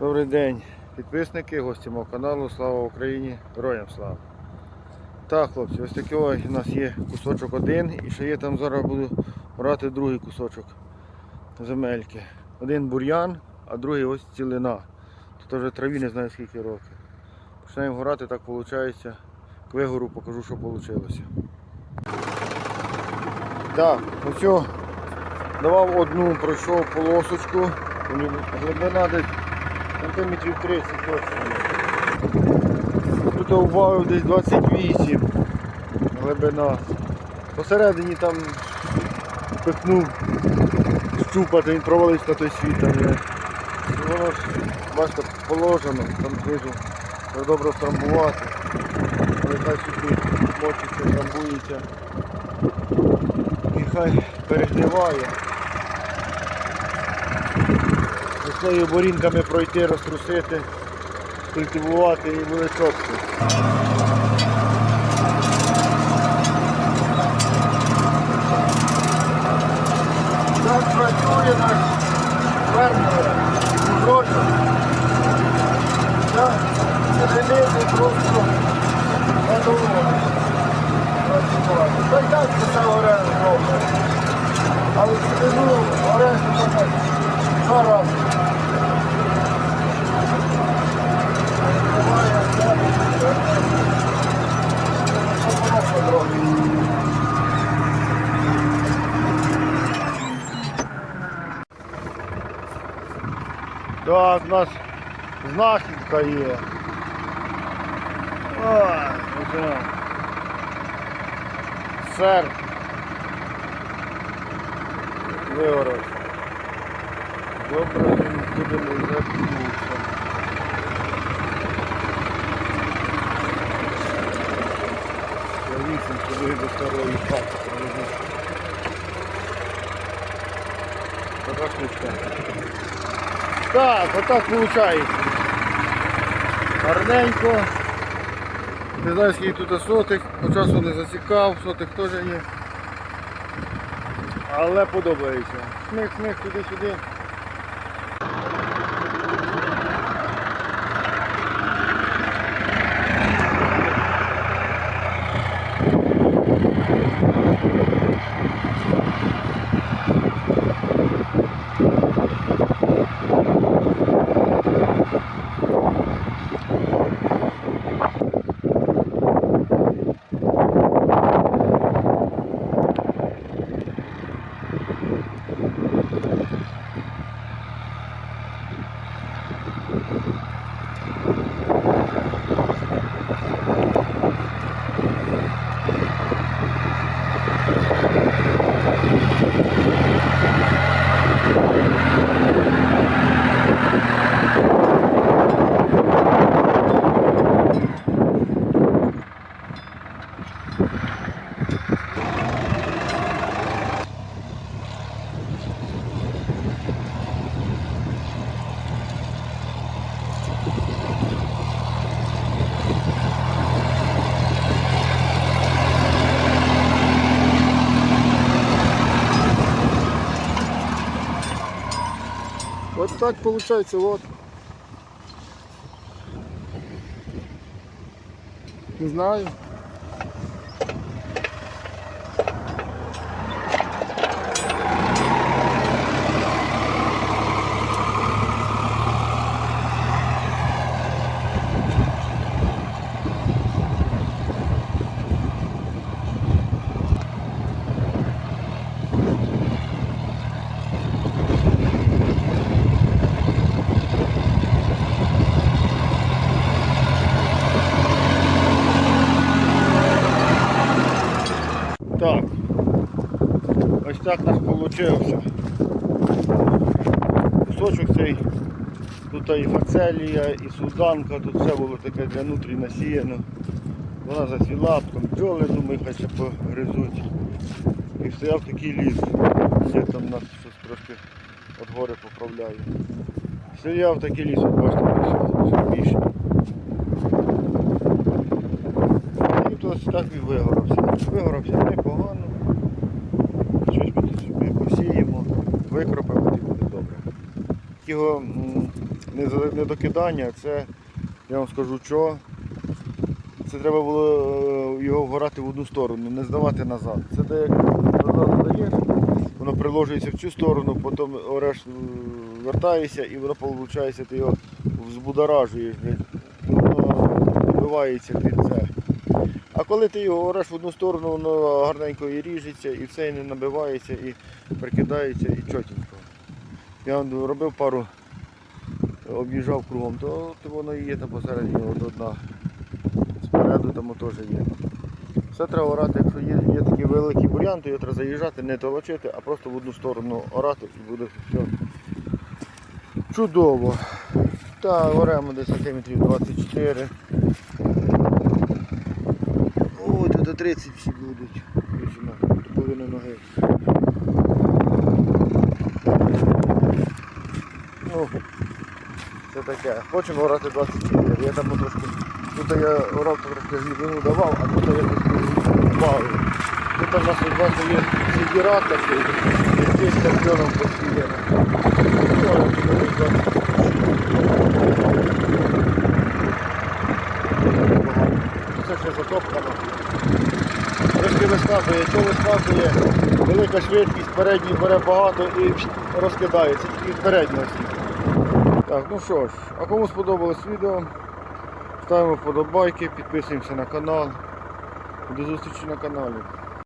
Добрий день, підписники, гості мого каналу. Слава Україні! Героям слава! Так, хлопці, ось такий ось у нас є кусочок один і ще є там зараз буду брати другий кусочок земельки. Один бур'ян, а другий ось цілина. Тут вже траві не знаю скільки років. Починаємо горати, так виходить. К вигору покажу, що вийшло. Так, ось давав одну, пройшов полосочку. Глибина десь сантиметрів 30 точно. Тут убавив десь 28 глибина. Посередині там пихнув щупати, він провалився на той світ. Там, є. Воно ж, бачите, положено, там знизу добре втрамбувати. Але хай сюди мочиться, трамбується. І хай перегниває. Весною борінками пройти, розтрусити, культивувати і буде. Так працює наш фермер, Так, у нас знахідка є. Ой, оце. Сер. Виворот. Добре, він буде не забувся. Я вісім туди до старої хати проведу. Така штучка. Так, отак виходить. Гарненько. Не знаю скільки тут сотих, по часу не засікав, сотих теж є. Але подобається. Сміх, сміх, туди-сюди. Так получается, вот. Не знаю. Так. Ось так у нас вийшло. Кусочок цей. Тут і фацелія, і суданка, тут все було таке для нутрі насіяно. Вона зацвіла, потім бджоли, думаю, хай ще погризуть. І стояв такий ліс. Є там нас щось трошки від гори поправляє. Стояв такий ліс, от бачите, більше. І ось так і вигорався. Вигорався непогано. Щось ми тут собі посіємо, викропимо і буде добре. Його не, докидання, це я вам скажу що. Це треба було е, його вгорати в одну сторону, не здавати назад. Це де назад здаєш, воно приложується в цю сторону, потім ореш е, вертаєшся і воно виходить, ти його взбудоражуєш, воно набивається під це. А коли ти його ореш в одну сторону, воно гарненько і ріжеться, і все і не набивається, і прикидається, і чотенько. Я робив пару, об'їжджав кругом, то, то воно і є там посередині одна. Спереду там теж є. Все треба орати, якщо є, є такий великий бур'ян, то його треба заїжджати, не толочити, а просто в одну сторону орати і буде все чудово. Так, оремо десь сантиметрів 24. О, тут до 30 всі будуть. До ноги. Ну, це таке. Хочемо орати 24. Я там трошки. Тут я орав трошки глибину давав, а тут я трошки бавив. Тут у нас у вас є сидірат такий, тут ось 20. Це ще затоптано. Трошки вискакує, що вискакує, велика швидкість, передній бере багато і розкидається, тільки переднього світу. Так, ну що ж, а кому сподобалось відео, ставимо вподобайки, підписуємося на канал. До зустрічі на каналі.